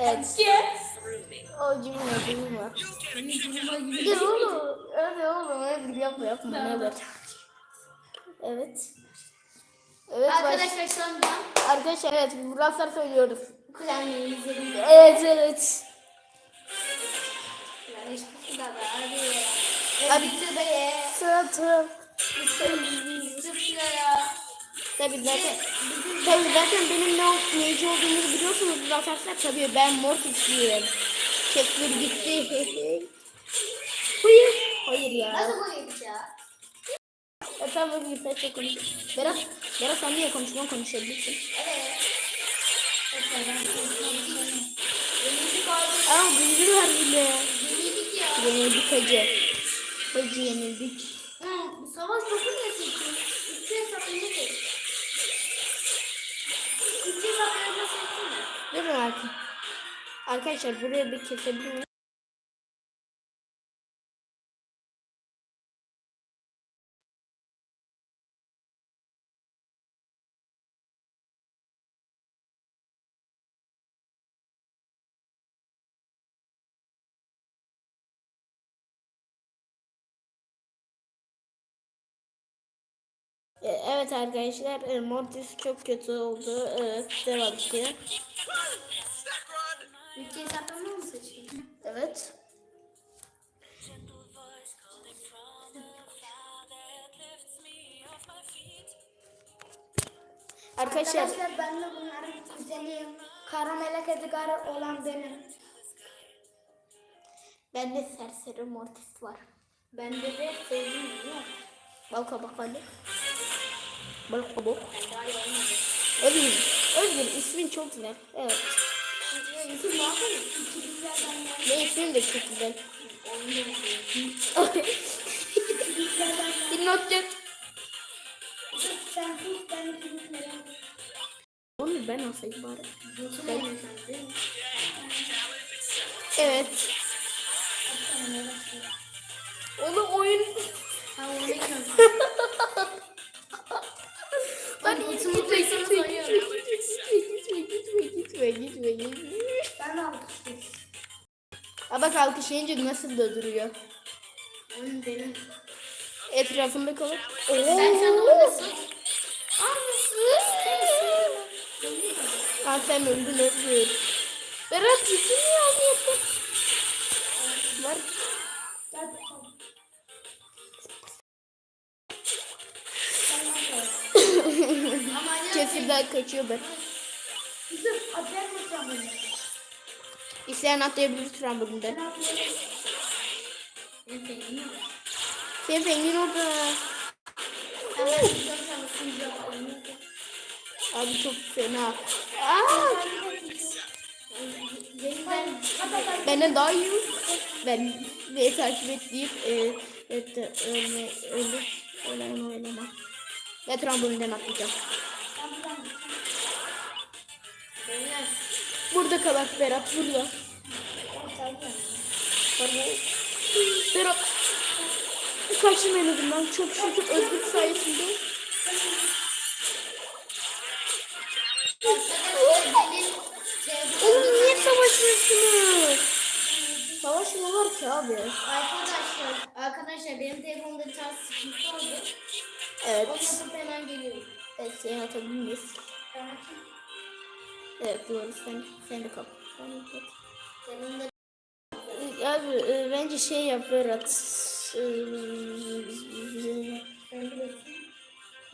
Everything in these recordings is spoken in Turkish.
Evet. O cümle cümle. Gel oğlum. Hadi oğlum. Hadi yapma yapma. Ne var? Evet. Evet baş- Arkadaşlar şu anda Arkadaşlar evet Brawl söylüyoruz. kuzenleri izledim. Evet evet. Yani şey hadi. Hadi. Bitti be. Sıra sıra. Bitti ya. Tabii zaten, tabii zaten benim ne neyci olduğumu biliyorsunuz arkadaşlar. Tabii ben Mortis'liyim. Kepler gitti. Hayır. Hayır ya. Nasıl koyayım ya? Tamam hadi sen çok konuş. Berat, Berat sen niye konuşman konuşabilirsin. Evet. Aa bildiler bile. Yenildik ya. Yenildik hacı. Hacı yenildik. Arkadaşlar buraya bir kesebilir miyim? E, Evet arkadaşlar e, Mortis çok kötü oldu. E, Devam ediyor. Üç hesaplarını mı seçiyorsun? Evet. Arkadaşlar Arkadaşlar ben de bunların kuzeniyim. Karamelek Edgar olan benim. bende serseri Mortis var. Bende de sevdiğim yok. Bal kabak hadi. Bal kabak. Ben daha iyi olmadı. Özgür. Özgür ismin çok güzel. Evet. Benim ismim de çok güzel. Bir not güzelden. Onu ben alsaydım bari. Evet. Bak alkışlayınca nasıl da duruyor. Onun benim. Etrafında kalır. Ben sana oynasın. Ha sen öldün öldün. Berat bütün niye alıyorsun? Var. Kefirden kaçıyor ben. Yusuf atlayalım mı sen beni? İsteyen atlayabilir sevdiğim yok. Senin pengin orada. Abi çok fena. Aa, benden daha iyi. Ben ve takip et deyip e, et, öyle öyle öyle oynama. Ve trambolinden atlayacağım. Beyler. Burada kalak Berat burada. Berat. Kaçtım en azından. Çok şükür özgür sayesinde. Oğlum niye savaşıyorsunuz? Savaşmıyorlar ki abi. Arkadaşlar, arkadaşlar benim telefonumda bir tane sıkıntı oldu. Onu Evet. yapıp hemen geliyorum. Evet seni atabilir miyiz? Tamam. Evet doğru sen, sen de kap. Sen de kap. Ee, Abi e, bence şey yap Berat. Ben biliyorsun.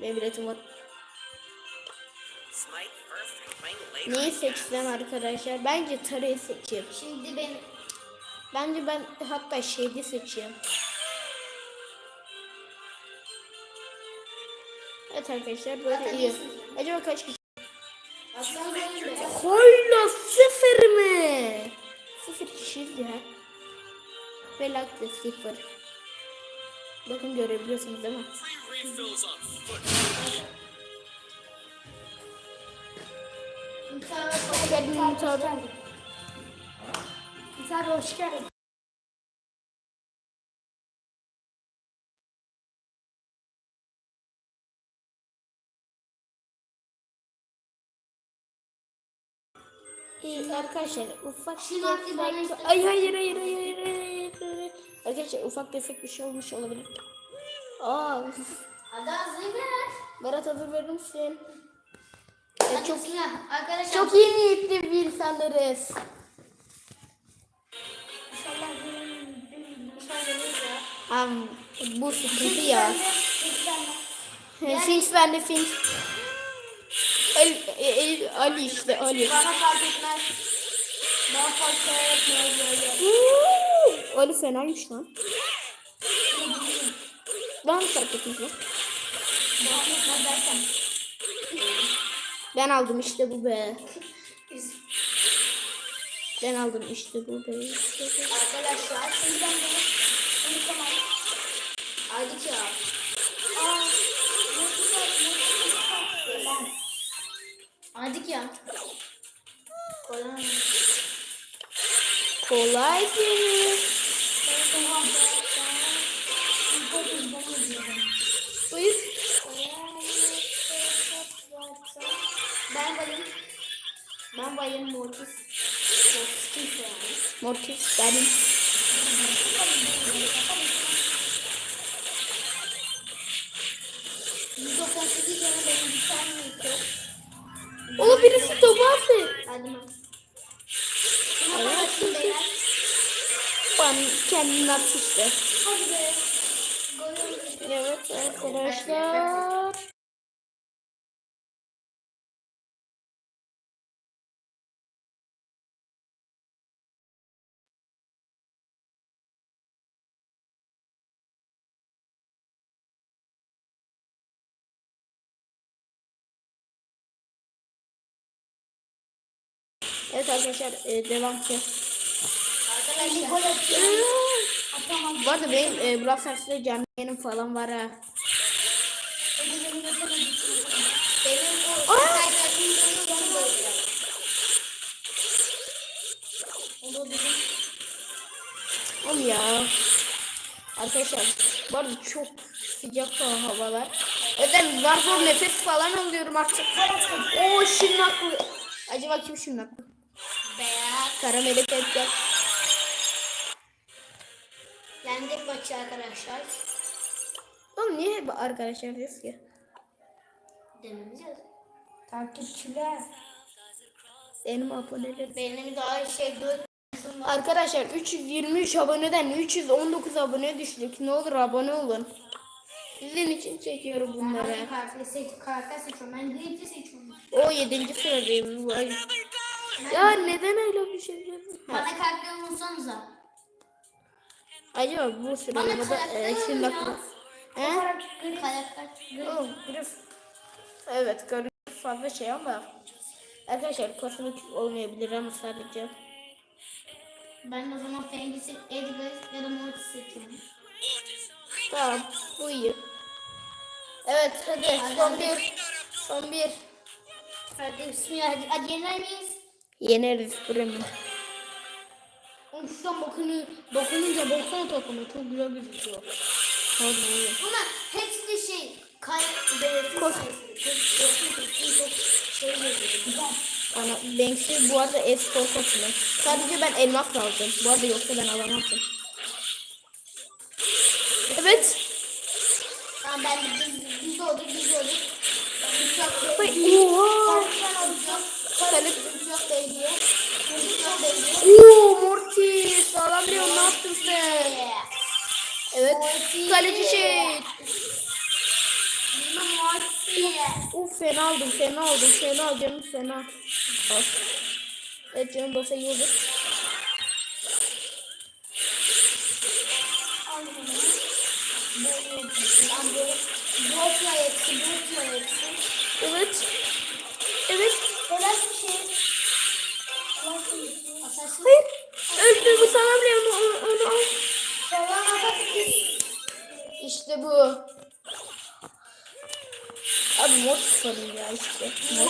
Benim biletim var. Neyi seçsem arkadaşlar? Bence tarayı seçeyim. Şimdi ben Bence ben hatta şeyde seçeyim. Evet arkadaşlar böyle iyi. Acaba kaç kişi? Koyla sıfır mı? Sıfır kişiyiz ya. Velakla sıfır. Bakın görebiliyorsunuz değil mi? Hoş geldin Umut abi. Güzel hoş geldin. Ee, arkadaşlar ufak tefek- Ay hayır hayır hayır hayır hayır. Arkadaşlar ufak tefek bir şey olmuş olabilir. Aa, Hadi hazır ver. Berat hazır verir misin? Hadi çok Arkadaşlar. Çok iyi niyetli bir insanlarız. Am, bu sıkıntı ya. Finch bende Finch. El, el, Ali işte Ali. Bana fark etmez. Bana fark etmez Ali fenaymış lan. Bana fark etmez lan? Ben aldım işte bu be. Ben aldım işte bu be. Arkadaşlar sizden beni unutmam. Haydi ki ya. Aa, nasıl nasıl Lan. Haydi ki ya. Kolay. Kolay seni. Buyur. Ben bayım. Ben bayım Mortis. Mortis kimse yani. Mortis benim. Yüz doksan sekiz benim bir tane yok. Oğlum birisi topu attı. Hadi ben. Kendini oldu. Evet arkadaşlar. Evet arkadaşlar e, devam. Atamam. Bu arada benim e, Brawl Stars'ta canlı falan var ha. Oğlum ya. Arkadaşlar bu arada çok sıcak havalar. Zaten zar zor nefes falan alıyorum artık. Oo şırnaklı. Acaba kim şırnaklı? Beyaz. Karameli tepki. Yendik maçı arkadaşlar. Oğlum niye hep arkadaşlar diyoruz ki? Lazım. Takipçiler. Benim abonelerim. Benim daha şey dört Arkadaşlar 323 aboneden 319 abone düştük. Ne olur abone olun. Sizin için çekiyorum bunları. Ben karakter seç, karakter seçiyorum. Ben seçiyorum. O 7. sıradayım. Vay. Ya neden öyle bir şey? Ha, Bana karakter bulsanıza. Acaba bu sıralamada e, şimdi aklı- He? Karakter. Oh, Griff. Evet Griff fazla şey ama Arkadaşlar kosmetik olmayabilir ama sadece Ben o zaman Fengisi, Edgar ya da Mortis seçiyorum. Tamam bu iyi Evet hadi son bir Son bir Hadi bismillah. Hadi, hadi yener miyiz? Yeneriz Bremen Oğlum şuradan bakını, bakınınca baksana takımı. Çok güzel gözüküyor. Hadi Bunlar hepsi de şey. Kay, belirsiz Kos- sayısı. Çok, çok, çok, çok şey gözüküyor. Ana Banksy bu arada espor kosmu Sadece ben elmas aldım Bu arada yoksa ben alamazdım Evet Tamam ben biz, biz olduk, biz olduk. Ay, Oha kaleci şey. Uf fena aldım fena aldım fena aldım canım fena. Al. Evet canım olsa iyi olur. Botla yetsin, botla yetsin. Evet. Evet. Bir şey. Hayır. Öldü bu sana bile onu, onu, onu al. Asansör. İşte bu. Abi Mortis sanırım ya işte. Güzel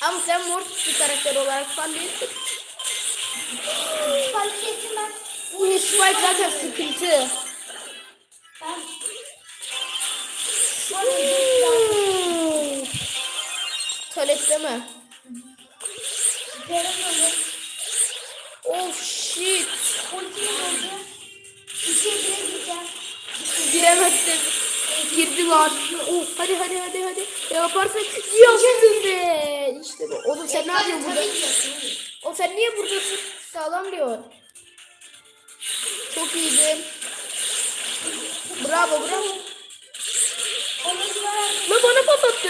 Ama sen Mortis bir karakter olarak fan değilsin. Fark ettim ben. Bu Spike zaten sıkıntı. Ben. Tuvalette mi? Yaramıyorum. Giremezsin. Girdi lan. Oh, hadi hadi hadi hadi. Yaparsın. Yaptın be. İşte bu. Oğlum sen ne yapıyorsun burada? O sen niye buradasın? Sağlam diyor. Çok iyiydi. Bravo bravo. Lan bana pas attı.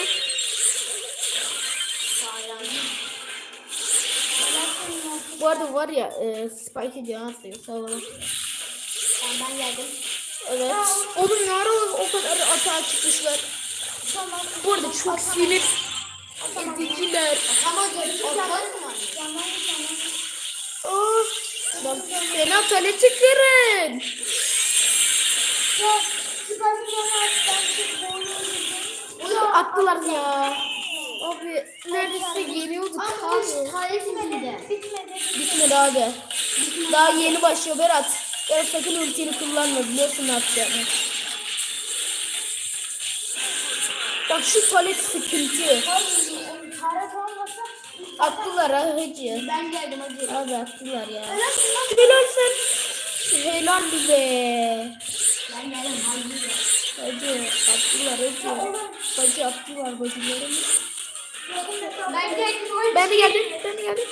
Bu arada var ya e, Spike'ı can atıyor. Sağ olun. Ben geldim. Evet. Oğlum ne ara o kadar atağa çıkmışlar. Tamam. Bu arada çok sinir ediciler. Ama görüşürüz. Tamam tamam. Aa, bak fena tale çıkarın. Attılar ya. Abi neredeyse yeniyorduk. Abi. Bitmedi. Bitmedi abi. Daha yeni başlıyor Berat. Berat sakın ultini kullanma biliyorsun ne yapacağını. Bak şu palet sıkıntı. Taret olmasa Attılar ha hacı. ben geldim hadi. Abi attılar ya. Helal sen. Helal bize. Ben geldim hadi. Hacı attılar hacı. Hacı attılar bacılarım. Ben geldim. Ben de geldim. Ben de geldim.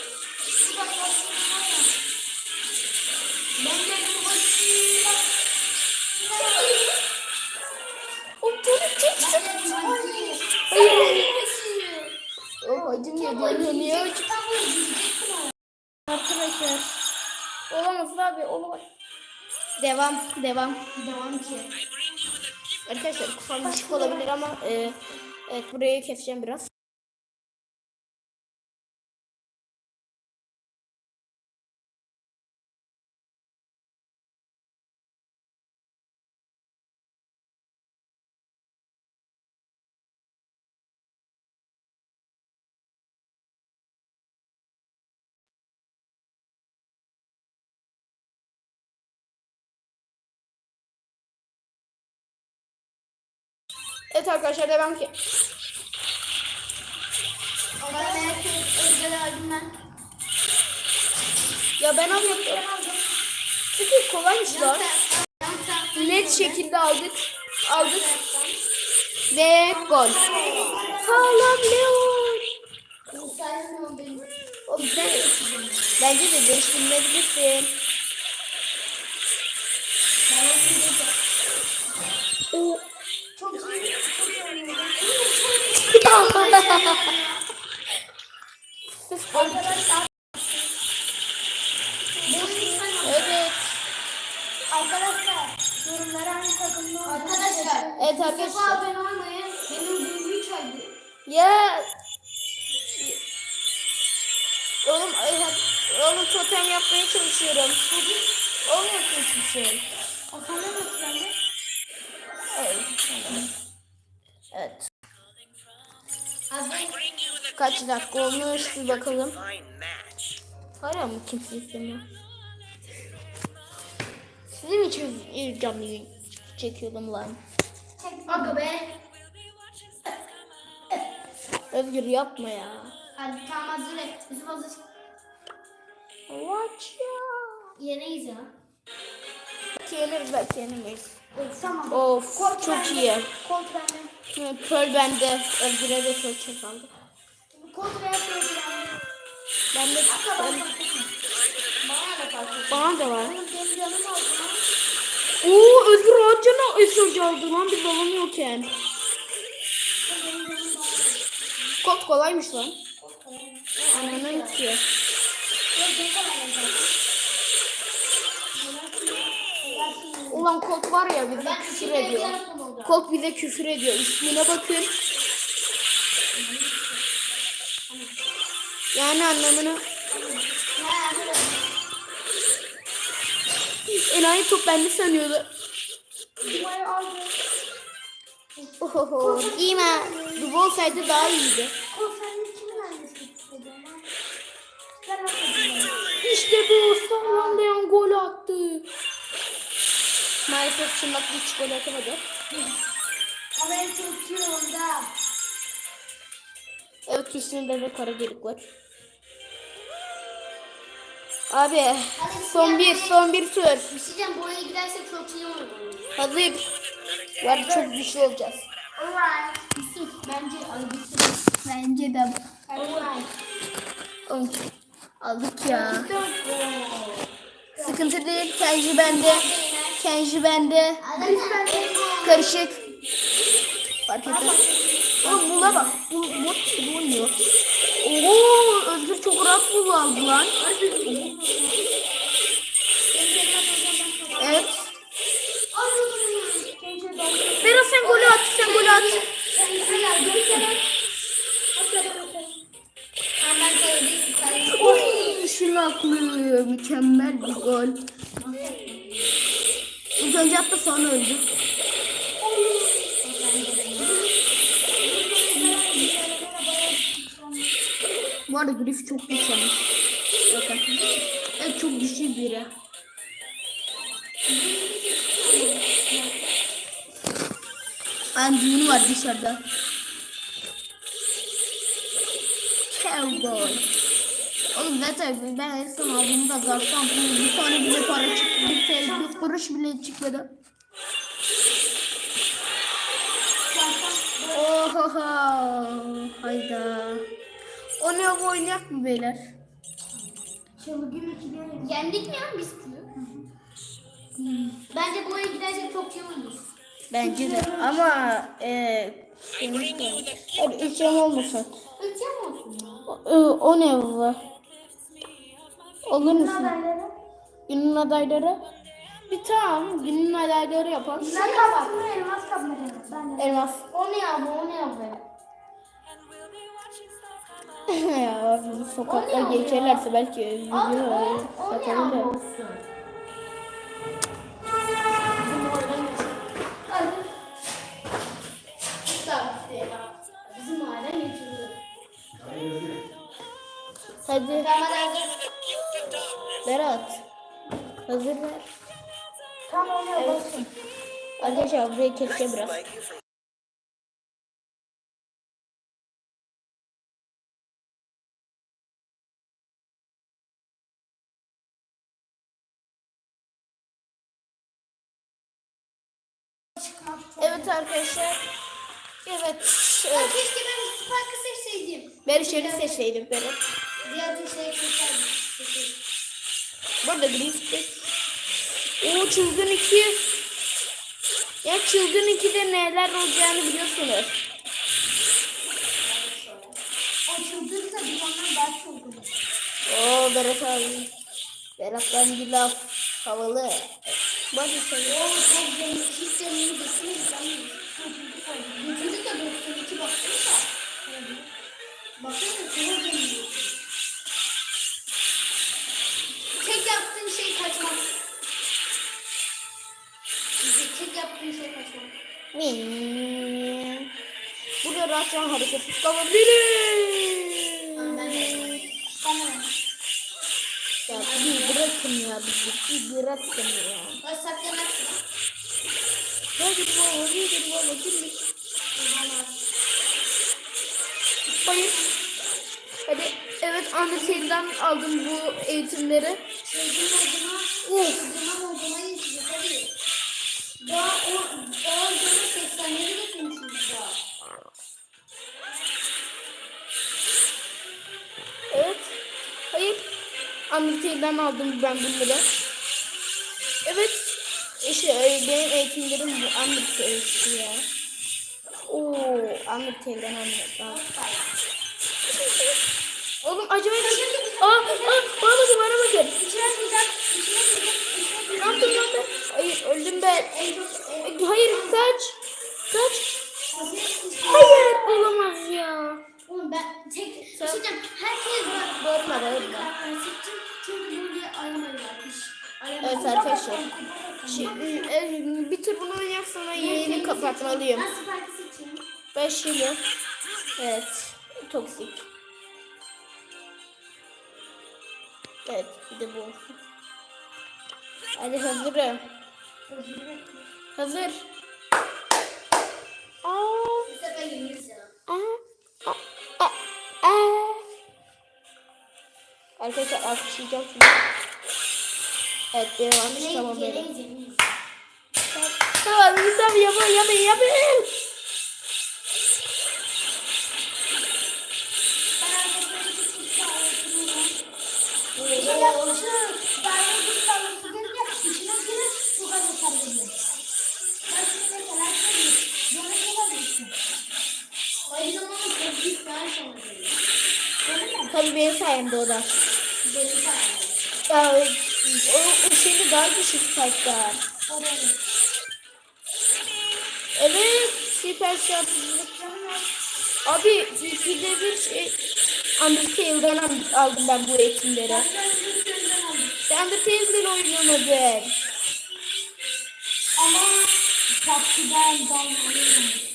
Arkadaşlar. Olamaz abi olamaz. Devam devam. Devam ki. Arkadaşlar kafam düşük olabilir ama e, evet burayı keseceğim biraz. Evet arkadaşlar devam ki. Ettim. Özgür'e aldım ben. Ya ben alıyorum. Çünkü kolaymış lan. Net şekilde aldık. Aldık. Ve gol. Sağlam Leon. Bence de değiştirmeyebilirsin. O Çok iyi. Arkadaşlar. evet. Arkadaşlar. Yorumlara hangi takımda Arkadaşlar. Evet arkadaşlar. abone olmayın. Benim duyguyu çaldı. Ya Oğlum ay, oğlum totem yapmaya çalışıyorum. Olmuyor ki hiçbir şey. O sana nasıl geldi? Evet. Evet. Kaç dakika olmuş bir bakalım. Hala mı kimse istemiyor? Sizin için canlı yayın çekiyordum lan. Aga be. Özgür yapma ya. Hadi tamam hazır et. Bizim hazır. Watch ya. Yeneyiz ya. Yeniriz belki yenemeyiz. Tamam. Of çok iyi. Kont bende. Pearl bende. Özgür'e de çok çok aldı. Kont veya kont bende. Ben de ben, bana da var. Oo Özgür rahat cana esirci aldı lan. Benim canım aldı. Kod kolaymış lan. Anlamam ki. Yok benim de var. Ulan kod var ya bize Ben küfür ediyor. Kod bize küfür ediyor. İsmine bakın. Yani anlamını. Enayi top bende sanıyordu. Ohoho. İyi mi? Dubu olsaydı daha iyiydi. İşte bu. Leon gol attı. Maalesef Çınlaklı hiç gol atamadı. Ama en çok iyi onda. Evet üstünde de kara delik var. Abi son bir son bir tur. Bir şey diyeceğim bu oyuna gidersek çok iyi olur. Hazır. Var çok güçlü olacağız. Alright. Yusuf bence. Bence de. Alright. Aldık ya. Sıkıntı değil. Kenji bende. Kenji bende. Karışık. Fark etmez. Oğlum buna bak. Bu bot gibi oynuyor. Oo, Özgür çok rahat bulu aldı lan. Evet. Berat sen golü at. Sen golü at. Oy, şunu aklı. Mükemmel bir gol. Önce attı sonra öldü. Bu arada Griff çok güçlenmiş. Bakın. Evet çok güçlü biri. Ben düğünü var dışarıda. Cowboy. Oğlum zaten ben en son aldığımda zaten bir tane bile para çıktı. Bir, tel, bir kuruş bile çıkmadı. Ohoho. Hayda. O ne oynayak mı beyler? Yendik mi ya biz? Bence bu oyuna gidersek çok iyi olur. Bence de ama eee Hadi üç yam olmasın. Ülke mi olsun? O, o ne var? Olur musun? Günün adayları? Bir tamam günün adayları yapalım. Ne kapattın elmas kapmadı. Ben de. Elmas. O ne ya bu o ne ya ya bizi sokakta geçerlerse belki video oradan geçiyor. Hadi. Hadi. Berat. Hazır ver. Tamam onu yapalım. Arkadaşlar burayı keseceğim biraz. Evet arkadaşlar. Evet. evet. Keşke ben Spike'ı seçseydim. Ben şöyle seçseydim Berat. Diğer seçseydim. Burada Gris'te. Oo çılgın 2. Ya çılgın 2'de neler olacağını biliyorsunuz. O çıldırsa bir ondan daha çılgın. Oo Berat abi. Berat'tan bir laf. Havalı. Hadi sen. O çok zengin. Hiç zengin geçmeyiz. Götürdük de 92 baksana. Baksana çok zengin. Min. Burada rahatça hareketsiz kalabiliriz. Tamam. Ya bir bırakın ya bir, bırakın ya. Ben saklanırsın. Hadi bu hadi bu hadi Hayır. Hadi. Evet Undertale'den aldım bu eğitimleri. Çocuğun Uf. çocuğun yetecek hadi. Daha o, Undertale'den aldım ben bunları. Evet. İşte e, benim eğitimlerim bu Undertale işte ya. Oo, Undertale'den Undertale. Oğlum acaba... Aa, aa, bana bakın bana bakın. Hazırım. Hazır. Aa, aa, aa, aa, aa. Arkadaşlar alkışlayacağım şimdi. Evet alkış tamam. Gelemeyeceğim. Tamam tamam yapın yapın yapın. Ben arkadaşlar bir. Böyle. Ben yeter geliyor. Aynı zamanda çok büyük ben sana geliyor. Mi? Tabii benim sayemde o da. Benim sayemde. Ya, o, o şimdi daha düşük. Oraya. Evet süper şampiyon. Abi ikide bir şey Undertale'dan al- aldım ben bu eğitimleri. Ben bir gözden aldım. Ben Undertale'den. Ama PUBG'den ben.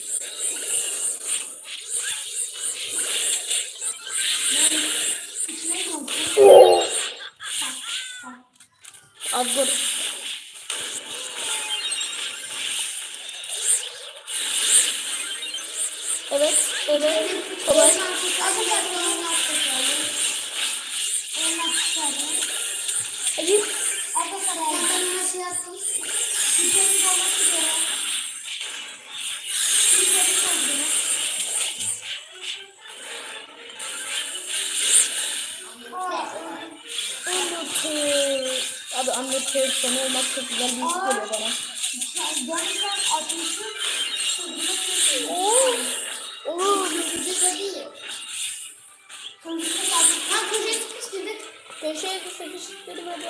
Sonu olmak çok güzel bir iş geliyor bana. Oo. Oo. Köşeye sıkıştırmadı.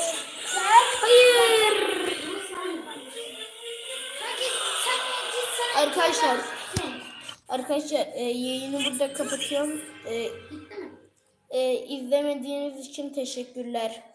Hayır. Arkadaşlar. Arkadaşlar e, yayını burada kapatıyorum. E, e, izlemediğiniz için teşekkürler.